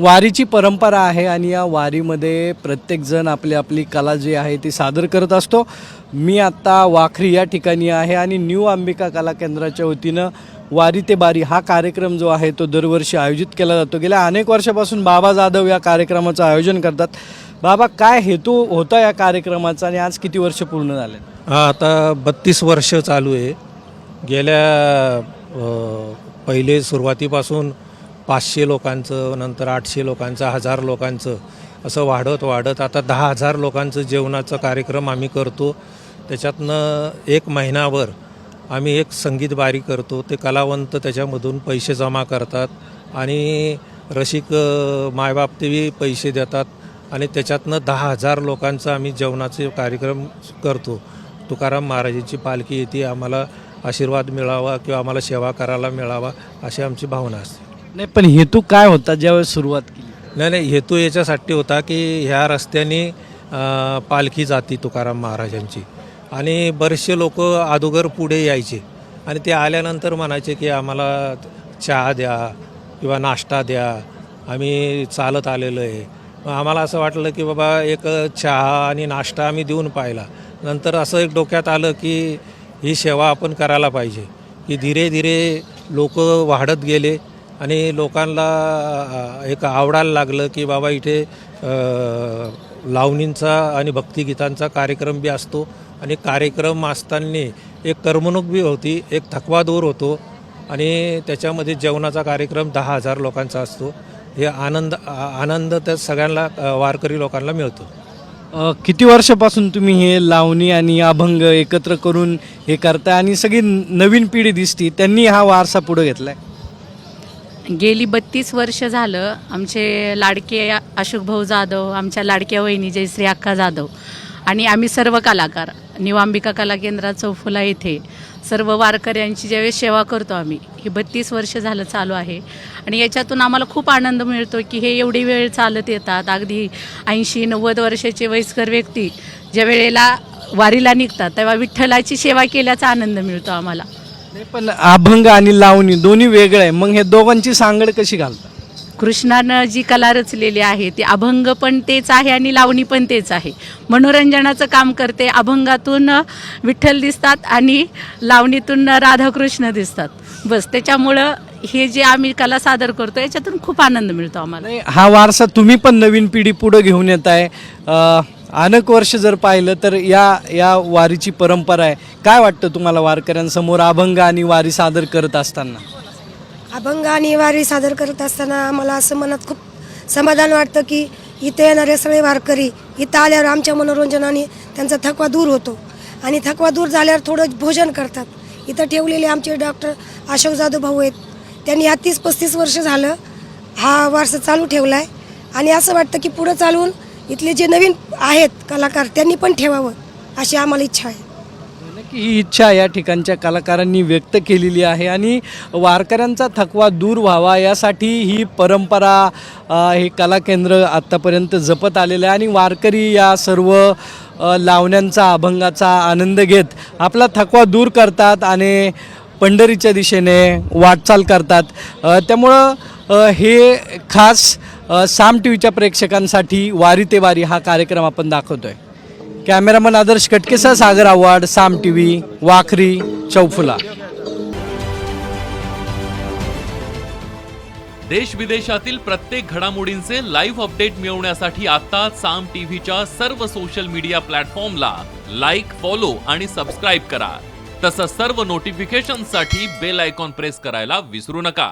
वारीची परंपरा आहे आणि या वारीमध्ये प्रत्येकजण आपली आपली कला जी आहे ती सादर करत असतो. मी आत्ता वाखरी या ठिकाणी आहे आणि न्यू अंबिका कला केंद्राच्या वतीनं वारी ते बारी हा कार्यक्रम जो आहे तो दरवर्षी आयोजित केला जातो. गेल्या अनेक वर्षापासून बाबा जाधव या कार्यक्रमाचं आयोजन करतात. बाबा काय हेतू होता या कार्यक्रमाचा आणि आज किती वर्ष पूर्ण झाले? हा आता बत्तीस वर्ष चालू आहे. गेल्या पहिले सुरुवातीपासून पाचशे लोकांचं नंतर आठशे लोकांचं हजार लोकांचं असं वाढत वाढत आता दहा हजार लोकांचं जेवणाचा कार्यक्रम आम्ही करतो. त्याच्यातनं एक महिनाभर आम्ही एक संगीत बारी करतो. ते कलावंत त्याच्यामधून पैसे जमा करतात आणि रसिक मायबाप तेही पैसे देतात आणि त्याच्यातनं दहा हजार लोकांचा आम्ही जेवणाचे कार्यक्रम करतो. तुकाराम महाराजांची पालखी येते आम्हाला आशीर्वाद मिळावा किंवा आम्हाला सेवा करायला मिळावा अशी आमची भावना असते. नाही पण हेतू काय होता ज्यावेळेस सुरुवात केली? नाही नाही हेतू याच्यासाठी होता की ह्या रस्त्याने पालखी जाती तुकाराम महाराजांची. आणि बरेचसे लोक अगोदर पुढे यायचे. आणि ते आल्यानंतर म्हणायचे की आम्हाला चहा द्या किंवा नाश्ता द्या. आम्ही चालत आलेलो आहे. आम्हाला असं वाटलं की बाबा एक चहा आणि नाश्ता आम्ही देऊन पाहिला. नंतर असं एक डोक्यात आलं की ही सेवा आपण करायला पाहिजे. की धीरे धीरे लोक वाढत गेले. आणि लोकांना एक आवडायला लागलं की बाबा इथे लावणींचा आणि भक्तिगीतांचा कार्यक्रम बी असतो. आणि कार्यक्रम असताना एक करमणूक बी होती एक थकवा दूर होतो. आणि त्याच्यामध्ये जेवणाचा कार्यक्रम दहा हजार लोकांचा असतो. हे आनंद आनंद त्या सगळ्यांना वारकरी लोकांना मिळतो. किती वर्षापासून तुम्ही हे लावणी आणि अभंग एकत्र करून हे करताय? आणि सगळी नवीन पिढी दिसती त्यांनी हा वारसा पुढे घेतलाय. गेली बत्तीस वर्ष झालं आमचे लाडके अशोक भाऊ जाधव आमच्या लाडक्या वहिनी जयश्री अक्का जाधव आणि आम्ही सर्व कलाकार निवांबिका कला केंद्रात चौफुला येथे सर्व वारकऱ्यांची ज्यावेळेस सेवा करतो आम्ही हे बत्तीस वर्ष झालं चालू आहे. आणि याच्यातून आम्हाला खूप आनंद मिळतो की हे एवढी वेळ चालत येतात. अगदी ऐंशी नव्वद वर्षाचे वयस्कर व्यक्ती ज्या वेळेला वारीला निघतात तेव्हा विठ्ठलाची सेवा केल्याचा आनंद मिळतो आम्हाला. नाही पण अभंग आणि लावणी दोन्ही वेगळं आहे. मग हे दोघांची सांगड कशी घालता कृष्णानं जी कला रचलेली आहे ती अभंग पण तेच आहे आणि लावणी पण तेच आहे. मनोरंजनाचं काम करते अभंगातून विठ्ठल दिसतात आणि लावणीतून राधाकृष्ण दिसतात. बस त्याच्यामुळं हे जे आम्ही कला सादर करतो याच्यातून खूप आनंद मिळतो आम्हाला. हा वारसा तुम्ही पण नवीन पिढी पुढे घेऊन येत आहे. अनेक वर्ष जर पाहिलं तर या या वारीची परंपरा आहे. काय वाटतं तुम्हाला वारकऱ्यांसमोर अभंग आणि वारी सादर करत असताना? अभंग आणि वारी सादर करत असताना आम्हाला असं मनात खूप समाधान वाटतं की इथे येणारे सगळे वारकरी इथं आल्यावर आमच्या मनोरंजनाने त्यांचा थकवा दूर होतो. आणि थकवा दूर झाल्यावर थोडं भोजन करतात. इथं ठेवलेले आमचे डॉक्टर अशोक जाधव भाऊ आहेत. त्यांनी ह्या तीस पस्तीस वर्ष झालं हा वारसा चालू ठेवला आहे आणि असं वाटतं की पुढं चालून इथले जे नवीन आहेत कलाकार त्यांनी पण ठेवावं अशी आम्हाला इच्छा आहे. नक्की ही इच्छा या ठिकाणच्या कलाकारांनी व्यक्त केलेली आहे आणि वारकऱ्यांचा थकवा दूर व्हावा यासाठी ही परंपरा हे कला केंद्र आत्तापर्यंत जपत आलेलं आहे आणि वारकरी या सर्व लावण्यांचा अभंगाचा आनंद घेत आपला थकवा दूर करतात आणि पंढरीच्या दिशेने वाटचाल करतात. त्यामुळं हे खास साम टी व्हीच्या प्रेक्षकांसाठी वारी ते वारी हा कार्यक्रम आपण दाखवतोय. कॅमेरामन आदर्श कटकेसा सागर आव्हाड साम टी व्ही वाखरी चौफुला. देश विदेशातील प्रत्येक घडामोडींचे लाईव्ह अपडेट मिळवण्यासाठी आता साम टीव्हीच्या सर्व सोशल मीडिया प्लॅटफॉर्मला लाईक फॉलो आणि सबस्क्राईब करा. तसंच सर्व नोटिफिकेशनसाठी बेल आयकॉन प्रेस करायला विसरू नका.